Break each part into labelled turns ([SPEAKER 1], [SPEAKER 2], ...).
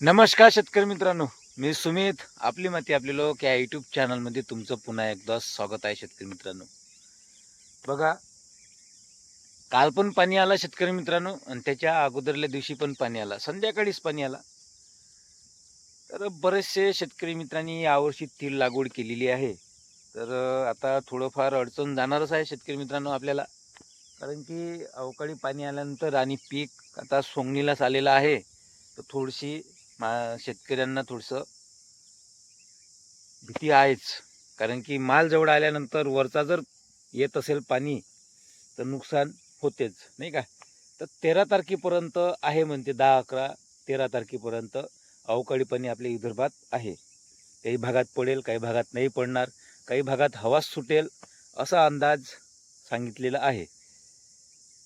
[SPEAKER 1] नमस्कार शेतकरी मित्रांनो मी सुमित आपली माती आपले लोक या युट्यूब चॅनलमध्ये तुमचं पुन्हा एकदा स्वागत आहे शेतकरी मित्रांनो. बघा काल पण पाणी आला शेतकरी मित्रांनो आणि त्याच्या अगोदरल्या दिवशी पण पाणी आला संध्याकाळीच पाणी आला. तर बरेचसे शेतकरी मित्रांनी यावर्षी तीळ लागवड केलेली आहे. तर आता थोडंफार अडचण जाणारच आहे शेतकरी मित्रांनो आपल्याला कारण की अवकाळी पाणी आल्यानंतर आणि पीक आता सोंगणीलाच आलेलं आहे. तर थोडीशी मा शेतकऱ्यांना थोडंसं भीती आहेच. कारण की माल जवळ आल्यानंतर वरचा जर येत असेल पाणी तर नुकसान होतेच नाही का? तर तेरा तारखेपर्यंत आहे म्हणते दहा अकरा तेरा तारखेपर्यंत अवकाळी पाणी आपल्या विदर्भात आहे. काही भागात पडेल काही भागात नाही पडणार काही भागात हवा सुटेल असा अंदाज सांगितलेला आहे.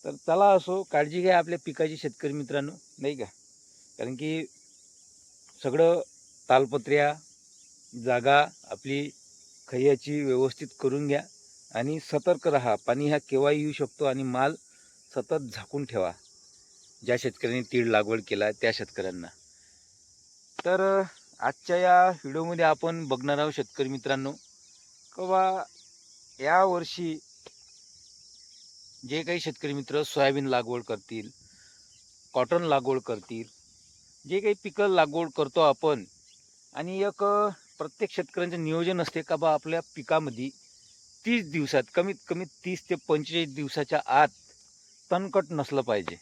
[SPEAKER 1] तर चला असो काळजी घ्या आपल्या पिकाची शेतकरी मित्रांनो नाही का? कारण की सगळं तालपत्र्या जागा आपली खय्याची व्यवस्थित करून घ्या आणि सतर्क राहा. पाणी ह्या केव्हाही येऊ शकतो आणि माल सतत झाकून ठेवा. ज्या शेतकऱ्यांनी तीळ लागवड केला त्या शेतकऱ्यांना. तर आजच्या या व्हिडिओमध्ये आपण बघणार आहोत शेतकरी मित्रांनो किंवा यावर्षी जे काही शेतकरी मित्र सोयाबीन लागवड करतील कॉटन लागवड करतील जे काही पिकं लागवड करतो आपण आणि एक प्रत्येक शेतकऱ्यांचं नियोजन असते का बा आपल्या पिकामध्ये तीस दिवसात कमीत कमी तीस ते पंचेचाळीस दिवसाच्या आत तणकट नसलं पाहिजे.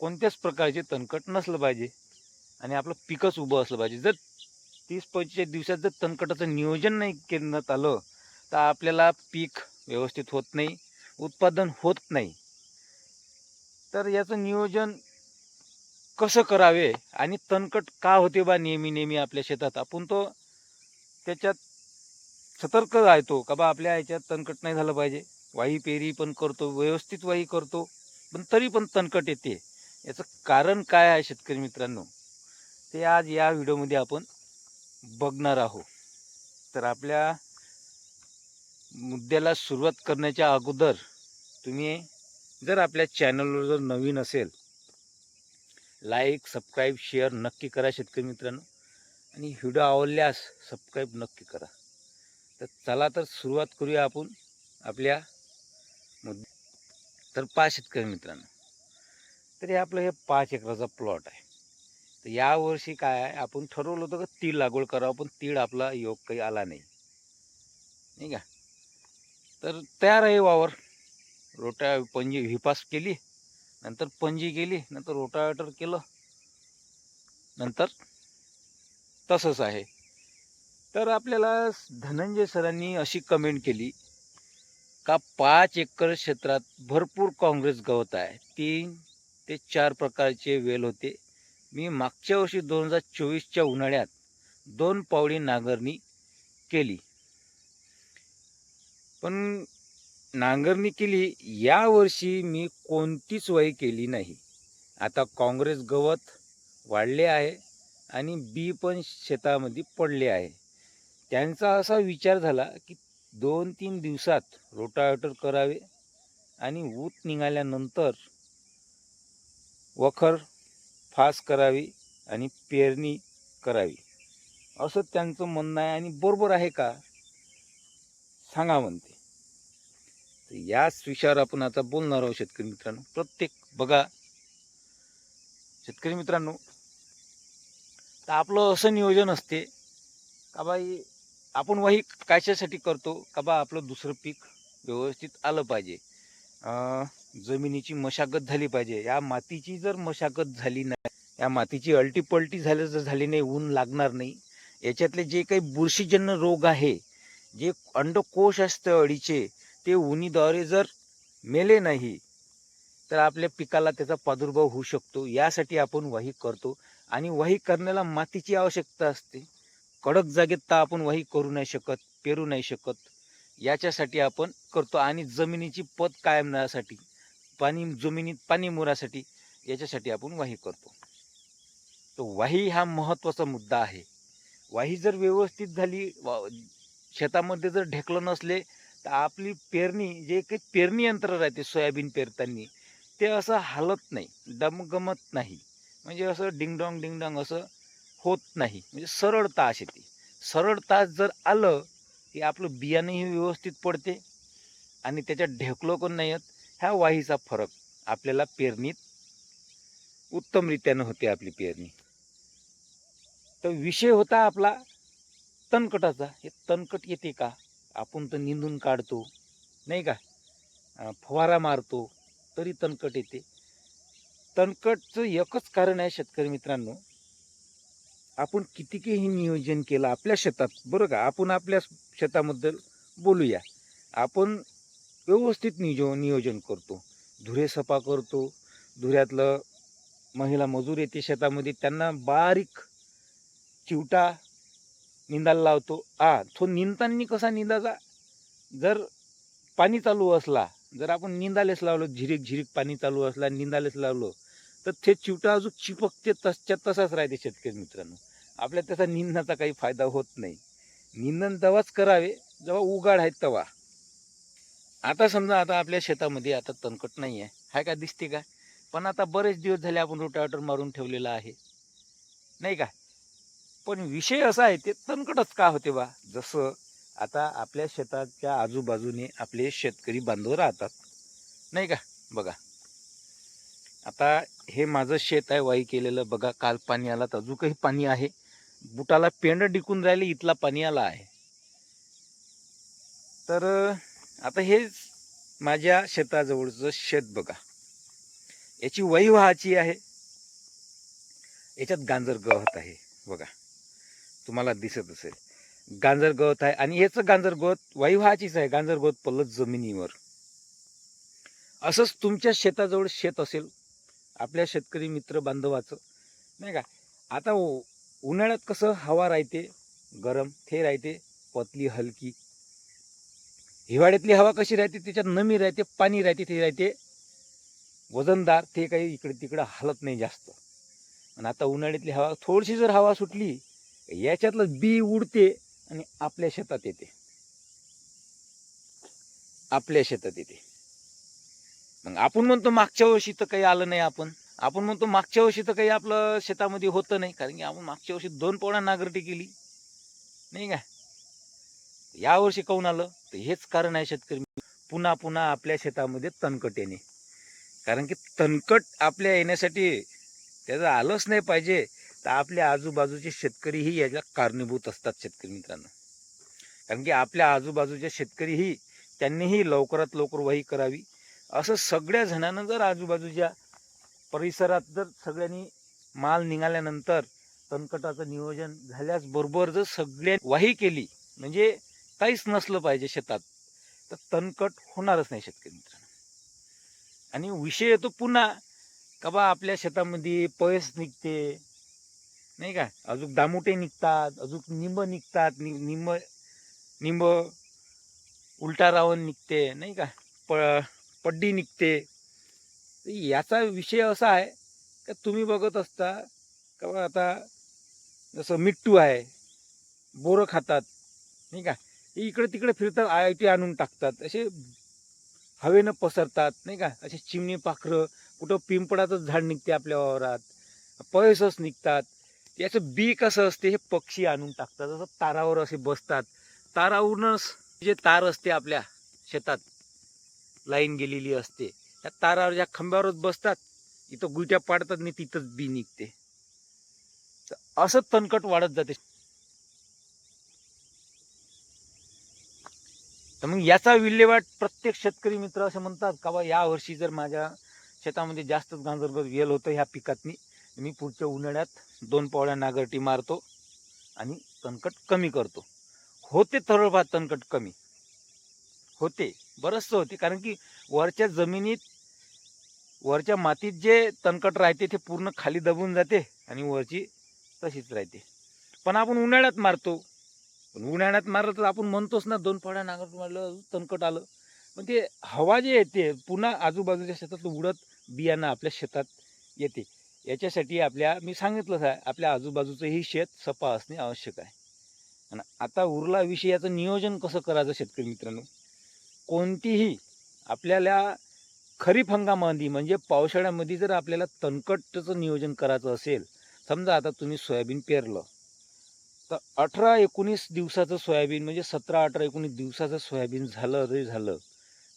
[SPEAKER 1] कोणत्याच प्रकारचे तणकट नसलं पाहिजे आणि आपलं पिकच उभं असलं पाहिजे. जर तीस पंचेचाळीस दिवसात जर तणकटाचं नियोजन नाही करण्यात आलं तर आपल्याला पीक व्यवस्थित होत नाही उत्पादन होत नाही. तर याचं नियोजन कसं करावे आणि तणकट का होते बा नेहमी नेहमी आपल्या शेतात? आपण तो त्याच्यात सतर्क राहतो का बा? आपल्या ह्याच्यात तणकट नाही झालं पाहिजे. वाही पेरी पण करतो व्यवस्थित वाही करतो पण तरी पण तणकट येते. याचं कारण काय आहे शेतकरी मित्रांनो? ते आज या व्हिडिओमध्ये आपण बघणार आहोत. तर आपल्या मुद्द्याला सुरुवात करण्याच्या अगोदर तुम्ही जर आपल्या चॅनलवर जर नवीन असेल लाईक सबस्क्राईब शेअर नक्की करा शेतकरी मित्रांनो. आणि व्हिडिओ आवडल्यास सबस्क्राईब नक्की करा. तर चला तर सुरुवात करूया आपण आपल्या मुद्दे तर पाच शेतकरी मित्रांनो. तर हे आपलं हे पाच एकराचा प्लॉट आहे. तर यावर्षी काय आहे आपण ठरवलं होतं का तीळ लागवड करावं पण तीळ आपला योग काही आला नाही. नाही का? तर तयार आहे वावर. रोट्या पंजी हिपास केली. नंतर पंजी केली नंतर रोटावेटर केलं नंतर तसंच आहे. तर आपल्याला धनंजय सरांनी अशी कमेंट केली का पाच एकर क्षेत्रात भरपूर काँग्रेस गवत आहे. तीन ते चार प्रकारचे वेल होते. मी मागच्या वर्षी दोन हजार चोवीसच्या उन्हाळ्यात दोन पावडी नांगरणी केली. पण नांगरणी केली या वर्षी मी कोणतीच वय केली नाही. आता काँग्रेस गवत वाढले आहे आणि बी पण शेतामध्ये पडले आहे. त्यांचा असा विचार झाला की दोन तीन दिवसात रोटावेटर करावे आणि ऊत निघाल्यानंतर वखर फास करावी आणि पेरणी करावी. असं त्यांचं म्हणणं आहे आणि बरोबर आहे का? सांगा म्हणते. तर याच विषयावर आपण आता बोलणार आहोत शेतकरी मित्रांनो. प्रत्येक बघा. शेतकरी मित्रांनो तर आपलं असं नियोजन असते का बाई आपण वाही कशासाठी करतो का बा आपलं दुसरं पीक व्यवस्थित आलं पाहिजे. जमिनीची मशागत झाली पाहिजे. या मातीची जर मशागत झाली नाही या मातीची अल्टीपल्टी झाल्या जर झाली नाही ऊन लागणार नाही याच्यातले जे काही बुरशीजन्य रोग आहे जे अंडकोश असतं अळीचे ते उन्हीद्वारे जर मेले नाही तर आपल्या पिकाला त्याचा प्रादुर्भाव होऊ शकतो. यासाठी आपण वाही करतो. आणि वाही करण्याला मातीची आवश्यकता असते. कडक जागेत तर आपण वाही करू नाही शकत पेरू नाही शकत. याच्यासाठी आपण करतो. आणि जमिनीची पत कायम राहण्यासाठी पाणी जमिनीत पाणी मुरासाठी याच्यासाठी आपण वाही करतो. तर वाही हा महत्त्वाचा मुद्दा आहे. वाही जर व्यवस्थित झाली वा- शेतामध्ये जर ढेकलं नसले तर आपली पेरणी जे काही पेरणी यंत्र राहते सोयाबीन पेरताना ते असं हालत नाही डमगमत नाही. म्हणजे असं डिंगडॉंग डिंगडॉंग असं होत नाही. म्हणजे सरळ तास येते. सरळ तास जर आलं की आपलं बियाणंही व्यवस्थित पडते आणि त्याच्यात ढेकलो पण नाही येत ह्या वाहीचा फरक आपल्याला पेरणीत उत्तमरित्यानं होते आपली पेरणी. तर विषय होता आपला तणकटाचा. हे तणकट येते का? आपण तर निंदून काढतो नाही का? फवारा मारतो तरी तणकट येते. तणकटचं एकच कारण आहे शेतकरी मित्रांनो आपण कितीकही नियोजन केलं आपल्या शेतात बरं का? आपण आपल्या शेताबद्दल बोलूया. आपण व्यवस्थित नियो नियोजन करतो. धुरे सफा करतो धुऱ्यातलं महिला मजूर येते शेतामध्ये त्यांना बारीक चिवटा निंदायला लावतो. आ तो निंदताना कसा निंदाचा जर पाणी चालू असला जर आपण निंदालेच लावलो झिरीक झिरीक पाणी चालू असला निंदालेच लावलो तर ते चिवटा अजून चिपकते तसच्या तसाच राहते शेतकरी मित्रांनो. आपल्या त्याचा निंदनाचा काही फायदा होत नाही. निंदन तेव्हाच करावे जेव्हा उगाड आहेत तेव्हा. आता समजा आता आपल्या शेतामध्ये आता तणकट नाही आहे हाय का? दिसते का? पण आता बरेच दिवस झाले आपण रोटावेटर मारून ठेवलेला आहे. नाही का? पण विषय असा आहे ते तणकटच का होते बा? जसं आता आपल्या शेताच्या आजूबाजूने आपले शेतकरी बांधव राहतात. नाही का? बघा. आता हे माझं शेत आहे वाई केलेलं. बघा काल पाणी आला तर अजून काही पाणी आहे. बुटाला पेंड डिकून राहिले इथला पाणी आला आहे. तर आता हेच माझ्या शेताजवळचं शेत बघा. याची वही व्हायची आहे. याच्यात गांजर गवत आहे. बघा. तुम्हाला दिसत असेल. गांजर गवत आहे आणि याचं गांजर गवत वाई आहे. गांजर गवत पडलं जमिनीवर. असंच तुमच्या शेताजवळ शेत असेल आपल्या शेतकरी मित्र बांधवाचं नाही का? आता उन्हाळ्यात कसं हवा राहते गरम ते राहते पतली हलकी. हिवाळ्यातली हवा कशी राहते त्याच्यात नमी राहते पाणी राहते ते राहते. वजनदार ते काही इकडे तिकडं हलत नाही जास्त. आणि आता उन्हाळ्यातली हवा थोडीशी जर हवा सुटली याच्यातलं बी उडते आणि आपल्या शेतात येते. आपल्या शेतात येते. मग आपण म्हणतो मागच्या वर्षी तर काही आलं नाही आपण. आपण म्हणतो मागच्या वर्षी तर काही आपलं शेतामध्ये होतं नाही. कारण की आपण मागच्या वर्षी दोन पोळा नागरटी केली. नाही का? या वर्षी काऊन आलं? तर हेच कारण आहे शेतकरी. पुन्हा पुन्हा आपल्या शेतामध्ये तणकट येणे. कारण की तणकट आपल्या येण्यासाठी त्याचं आलंच नाही पाहिजे. तर आपल्या आजूबाजूचे शेतकरीही याला कारणीभूत असतात शेतकरी मित्रांनो. कारण की आपल्या आजूबाजूचे शेतकरीही त्यांनीही लवकरात लवकर वही करावी. असं सगळ्या जणांना जर आजूबाजूच्या परिसरात जर सगळ्यांनी माल निघाल्यानंतर तणकटाचं नियोजन झाल्यास बरोबर जर सगळ्या वाही केली म्हणजे काहीच नसलं पाहिजे शेतात तर तणकट होणारच नाही शेतकरी मित्रांनो. आणि विषय येतो पुन्हा का बा आपल्या शेतामध्ये पयस निघते नाही का? अजून दामुटे निघतात अजून निंब निघतात नि निंब निंब उलटा रावण निघते नाही का? प पड्डी निघते. तर याचा विषय असा आहे का तुम्ही बघत असता का आता जसं मिट्टू आहे बोरं खातात नाही का? इकडे तिकडे फिरतात आय आय टी आणून टाकतात असे हवेनं पसरतात नाही का? असे चिमणी पाखरं कुठं पिंपळाचं झाड निघते आपल्या वावरात पयसच निघतात. याचं बी कसं असते हे पक्षी आणून टाकतात. जसं तारावर असे बसतात. तारावरूनच जे तार असते आपल्या शेतात लाईन गेलेली असते. त्या तारावर ज्या खांब्यावरच बसतात इथं गुट्या पाडतात आणि तिथंच बी निघते. तर असं तणकट वाढत जाते. तर मग याचा विल्हेवाट प्रत्येक शेतकरी मित्र असे म्हणतात का बा या वर्षी जर माझ्या शेतामध्ये जास्तच गांजरगत वेल होतं ह्या पिकातनी मी पुढच्या उन्हाळ्यात दोन पावड्या नागरटी मारतो आणि तणकट कमी करतो. होते थोडंफार तणकट कमी. होते बरंचसं होते. कारण की वरच्या जमिनीत वरच्या मातीत जे तणकट राहते ते पूर्ण खाली दबून जाते आणि वरची तशीच राहते. पण आपण उन्हाळ्यात मारतो. पण उन्हाळ्यात मारलं तर आपण म्हणतोच ना दोन फळ्या नांगर मारलं तणकट आलं. पण ते हवा जे येते पुन्हा आजूबाजूच्या शेतात उडत बियाणं आपल्या शेतात येते. याच्यासाठी आपल्या मी सांगितलंच आहे आपल्या आजूबाजूचंही शेत सपा असणे आवश्यक आहे. आणि आता उरला विषयाचं नियोजन कसं करायचं शेतकरी मित्रांनो? कोणतीही आपल्याला खरीप हंगामामध्ये म्हणजे पावसाळ्यामध्ये जर आपल्याला तणकटचं नियोजन करायचं असेल समजा आता तुम्ही सोयाबीन पेरलं तर अठरा एकोणीस दिवसाचं सोयाबीन म्हणजे सतरा अठरा एकोणीस दिवसाचं सोयाबीन झालं तरी झालं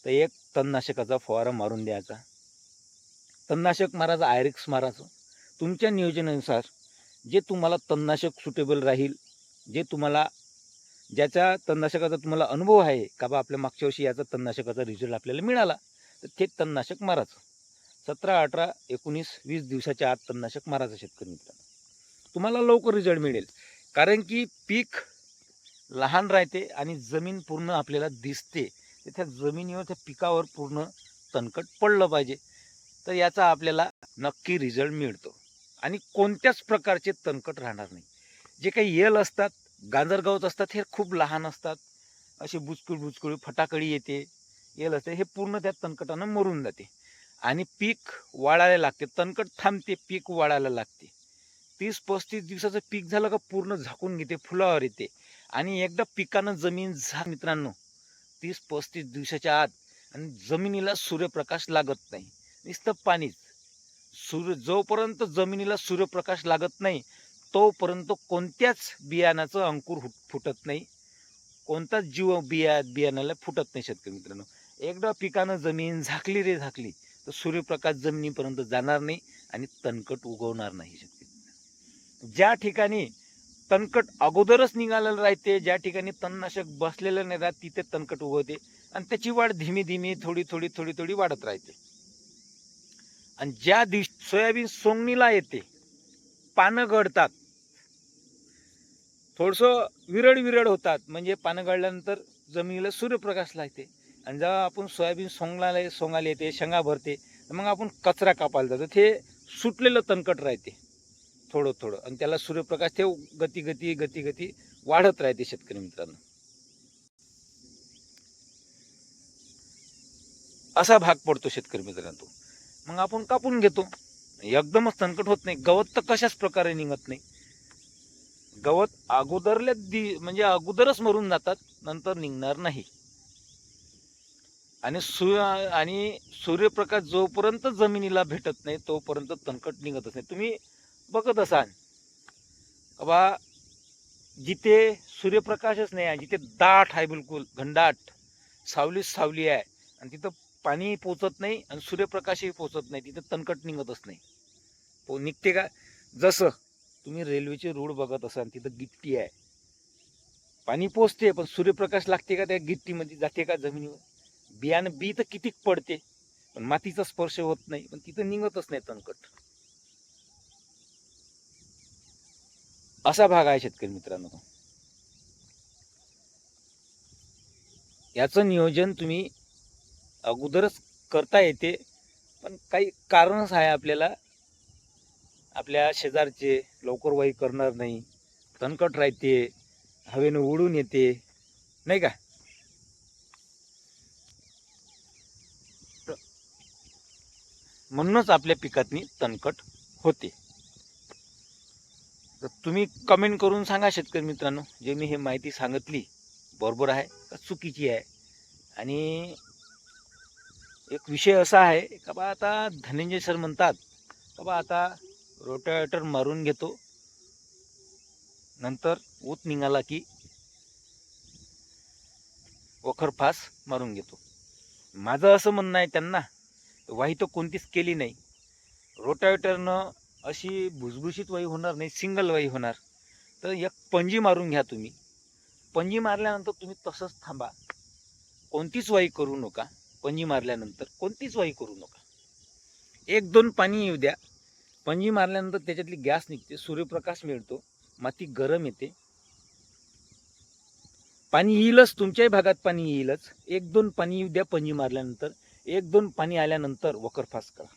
[SPEAKER 1] तर एक तणनाशकाचा फवारा मारून द्यायचा. तणनाशक मारायचं आयरिक्स मारायचं तुमच्या नियोजनानुसार जे तुम्हाला तणनाशक सुटेबल राहील जे तुम्हाला ज्याच्या तणनाशकाचा तुम्हाला अनुभव आहे का बा आपल्या मागच्या वर्षी याचा तणनाशकाचा रिझल्ट आपल्याला मिळाला तर ते तणनाशक मारायचं सतरा अठरा एकोणीस वीस दिवसाच्या आत तणनाशक मारायचं शेतकरी मित्रांनो. तुम्हाला लवकर रिझल्ट मिळेल. कारण की पीक लहान राहते आणि जमीन पूर्ण आपल्याला दिसते. तर त्या जमिनीवर त्या पिकावर पूर्ण तणकट पडलं पाहिजे. तर याचा आपल्याला नक्की रिझल्ट मिळतो. आणि कोणत्याच प्रकारचे तणकट राहणार नाही. जे काही येल असतात गांजरगावत असतात हे खूप लहान असतात. असे बुचकुळ बुचकुळ फटाकडी येते. येल असते हे पूर्ण त्या तणकटानं मरून जाते. आणि पीक वाढायला लागते. तणकट थांबते पीक वाढायला लागते. तीस पस्तीस दिवसाचं पीक झालं का पूर्ण झाकून घेते फुलावर येते. आणि एकदा पिकानं जमीन झा मित्रांनो तीस पस्तीस दिवसाच्या आत आणि जमिनीला सूर्यप्रकाश लागत नाही. नुसतं पाणीच. सूर्य जोपर्यंत जमिनीला सूर्यप्रकाश लागत नाही तोपर्यंत कोणत्याच बियाणाचं अंकुर फुट फुटत नाही. कोणताच जीव बिया बियाणाला फुटत नाही शेतकरी मित्रांनो. एकदा पिकानं जमीन झाकली रे झाकली तर सूर्यप्रकाश जमिनीपर्यंत जाणार नाही आणि तणकट उगवणार नाही शेतकरी ज्या ठिकाणी तणकट अगोदरच निघालेलं राहते ज्या ठिकाणी तणनाशक बसलेलं नाही राहत तिथे तणकट उगवते आणि त्याची वाढ धीमी धीमी थोडी थोडी थोडी थोडी वाढत राहते. आणि ज्या दिवशी सोयाबीन सोंगणीला येते पानं गळतात. थोडस विरळ विरळ होतात. म्हणजे पानं गळल्यानंतर जमिनीला सूर्यप्रकाश लागते. आणि जेव्हा आपण सोयाबीन सोंगला सोंगायला येते शेंगा भरते मग आपण कचरा कापायला जातो. ते सुटलेलं तणकट राहते. थोडं थोडं. आणि त्याला सूर्यप्रकाश ते गती गती गती गती वाढत राहते शेतकरी मित्रांनो. असा भाग पडतो शेतकरी मित्रांनो. मग आपण कापून घेतो. एकदमच तणकट होत नाही. गवत तर कशाच प्रकारे निघत नाही. गवत अगोदरल्या दि म्हणजे अगोदरच मरून जातात नंतर निघणार नाही. आणि सूर्य आणि सूर्यप्रकाश जोपर्यंत जमिनीला भेटत नाही तोपर्यंत तणकट निघतच नाही. तुम्ही बघत असाल. का बा जिथे सूर्यप्रकाशच नाही आहे जिथे दाट आहे बिलकुल घनदाट सावलीच सावली आहे. आणि तिथं पाणी पोचत नाही आणि सूर्यप्रकाशही पोचत नाही. तिथे तणकट निघतच नाही. पो निघते का? जसं तुम्ही रेल्वेचे रोड बघत असाल तिथं गिट्टी आहे. पाणी पोचते पण सूर्यप्रकाश लागते का त्या गिट्टीमध्ये? जाते का जमिनीवर? बियाणं बी तर कितीक पडते. पण मातीचा स्पर्श होत नाही पण तिथं निघतच नाही तणकट असा भाग आहे शेतकरी मित्रांनो. याचं नियोजन तुम्ही अगोदरच करता येते. पण काही कारणच आहे आपल्याला. आपल्या शेजारचे लवकर वाई करणार नाही. तणकट राहते. हवेनं उडून येते. नाही का? म्हणूनच आपल्या पिकातनी तणकट होते. तर तुम्ही कमेंट करून सांगा शेतकरी मित्रांनो. जे मी हे माहिती सांगितली बरोबर आहे का चुकीची आहे? आणि एक विषय असा आहे का बा आता धनंजय सर म्हणतात का बा आता रोटावेटर मारून घेतो. नंतर ऊत निघाला की वखर फास मारून घेतो. माझं असं म्हणणं आहे त्यांना वाही तर कोणतीच केली नाही. रोटावेटरनं अशी भुसभुशीत वाई होणार नाही सिंगल वाई होणार. तर एक पंजी मारून घ्या तुम्ही. पंजी मारल्यानंतर तुम्ही तसंच थांबा. कोणतीच वाई करू नका. पंजी मारल्यानंतर कोणतीच वाई करू नका. एक दोन पाणी येऊ द्या. पंजी मारल्यानंतर त्याच्यातली गॅस निघते सूर्यप्रकाश मिळतो माती गरम येते. पाणी येईलच तुमच्याही भागात पाणी येईलच. एक दोन पाणी येऊ द्या पंजी मारल्यानंतर. एक दोन पाणी आल्यानंतर वकरफास करा.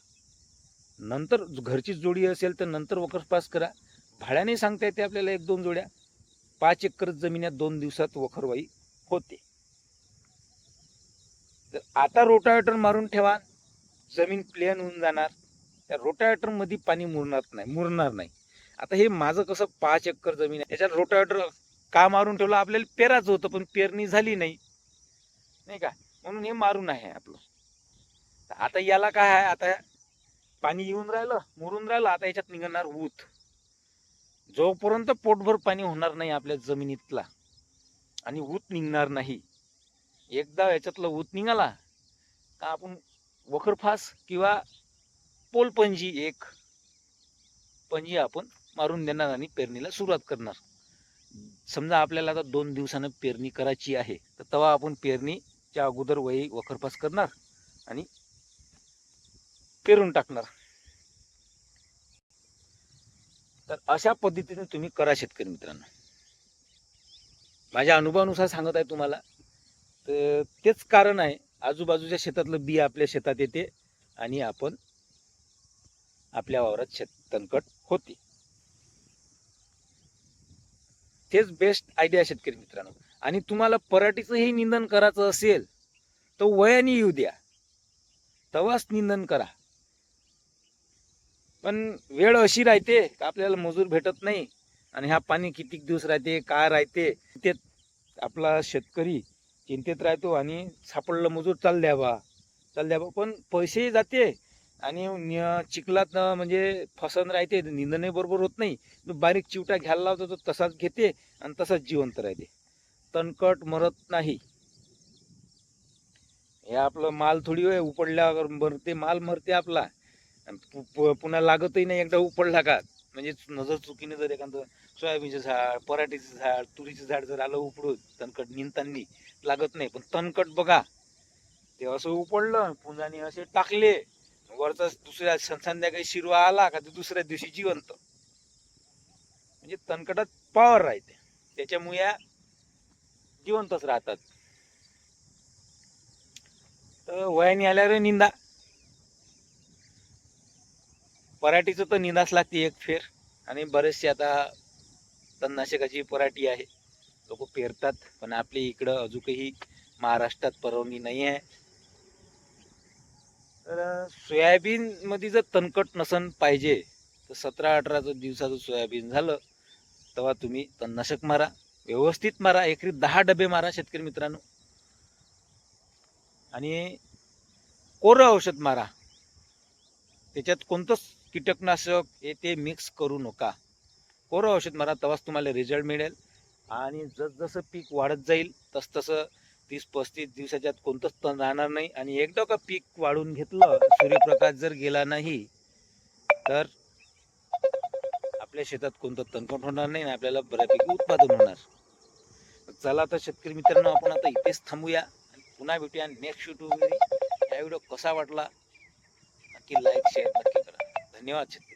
[SPEAKER 1] नंतर घरची जोडी असेल तर नंतर वकरफास करा. भाड्याने सांगता येते आपल्याला एक दोन जोड्या. पाच एकर जमिन्यात दोन दिवसात वखरवाई होते. तर आता रोटावेटर मारून ठेवा. जमीन प्लेन होऊन जाणार. त्या रोटावेटरमध्ये पाणी मुरणार नाही मुरणार नाही. आता हे माझं कसं पाच एकर जमीन आहे. त्याच्यात रोटावेटर का मारून ठेवलं? आपल्याला पेराचं होतं पण पेरणी झाली नाही. नाही का? म्हणून हे मारून आहे आपलं. तर आता याला काय आहे? आता पाणी येऊन राहिलं मुरून राहिलं आता याच्यात निघणार ऊत. जोपर्यंत पोटभर पाणी होणार नाही आपल्या जमिनीतला आणि ऊत निघणार नाही एकदा याच्यातलं ऊत निघाला का आपण वखरफास किंवा पोलपंजी एक पंजी आपण मारून देणार आणि पेरणीला सुरुवात करणार. समजा आपल्याला आता दोन दिवसानं पेरणी करायची आहे तर तेव्हा आपण पेरणीच्या अगोदर वही वखरपास करणार आणि पेरून टाकणार. तर अशा पद्धतीने तुम्ही करा शेतकरी मित्रांनो. माझ्या अनुभवानुसार सांगत आहे तुम्हाला तर तेच कारण आहे. आजूबाजूच्या शेतातलं बी आपल्या शेतात येते आणि आपण आपल्या वावरात शेत तणकट होते. तेच बेस्ट आयडिया शेतकरी मित्रांनो. आणि तुम्हाला पराठीचंही निंदन करायचं असेल तर वयाने येऊ द्या. तवाच निंदन करा. पण वेळ अशी राहते का आपल्याला मजूर भेटत नाही आणि ह्या पाणी किती दिवस राहते काय राहते ते आपला शेतकरी चिंतेत राहतो आणि सापडलं मजूर चाल द्यावा चाल द्यावा. पण पैसेही जाते आणि चिखलात म्हणजे फसन राहते निंदणही बरोबर होत नाही. बारीक चिवटा घ्यायला लावतो तो तसाच घेते आणि तसाच जिवंत राहते. तणकट मरत नाही. हे आपलं माल थोडी वेळ उपडल्यावर मरते माल मरते आपला. आणि पुन्हा लागतही नाही एकदा उपडला का? म्हणजे नजर चुकीने जर एखादं सोयाबीनचं झाड पराठीचं झाड तुरीचं झाड जर आलं उपडून तणकट निंदतानी लागत नाही. पण तणकट बघा. ते असं उपडलं पुंजाने असे टाकले. वरचा दुसऱ्या संध्याकाळी शिरवा आला का ते दुसऱ्या दिवशी जिवंत. म्हणजे तणकटात पॉवर राहते. त्याच्यामुळे जिवंतच राहतात. तर वयाने आल्यावर निंदा. पराठीचं तर निंदाच लागते एक फेर. आणि बरेचसे आता तणनाशकाची पराठी आहे. लोक पेरतात पण आपल्या इकडं अजूनही महाराष्ट्रात परवानगी नाही आहे. तर सोयाबीन मध्ये जर तणकट नसन पाहिजे तर सतरा अठरा जर दिवसाचं सोयाबीन झालं तेव्हा तुम्ही तणनाशक मारा व्यवस्थित मारा एकरी दहा डबे मारा शेतकरी मित्रांनो. आणि कोरं औषध मारा. त्याच्यात कोणतंच कीटकनाशक हे ते मिक्स करू नका. कोरं औषध मारा तेव्हाच तुम्हाला रिझल्ट मिळेल. आणि जसजसं पीक वाढत जाईल तसतसं तीस पस्तीस दिवसाच्यात कोणतंच तण राहणार नाही. आणि एकदा का पीक वाढून घेतलं सूर्यप्रकाश जर गेला नाही तर आपल्या शेतात कोणतं तणकट होणार नाही आणि आपल्याला बऱ्यापैकी उत्पादन होणार. चला तर शेतकरी मित्रांनो आपण आता इथेच थांबूया आणि पुन्हा भेटूया नेक्स्ट युट्यूब हा व्हिडिओ कसा वाटला नक्की लाईक शेअर नक्की करा. धन्यवाद शेतकरी.